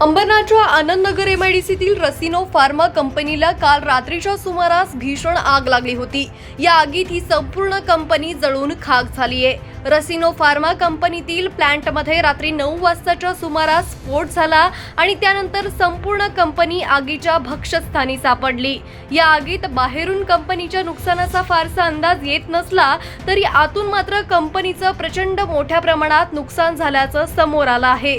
अंबरनाथच्या Anandnagar एमआयडीसीतील रसिनो pharma कंपनीला काल रात्रीच्या सुमारास भीषण आग लागली होती. या आगीत ही संपूर्ण कंपनी जळून खाक झाली आहे रसिनो फार्मा कंपनीतील प्लॅन्टमध्ये रात्री नऊ वाजताच्या सुमारास स्फोट झाला आणि त्यानंतर संपूर्ण कंपनी आगीच्या भक्षस्थानी सापडली. या आगीत बाहेरून कंपनीच्या नुकसानाचा फारसा अंदाज येत नसला तरी आतून मात्र कंपनीचं प्रचंड मोठ्या प्रमाणात नुकसान झाल्याचं समोर आलं आहे.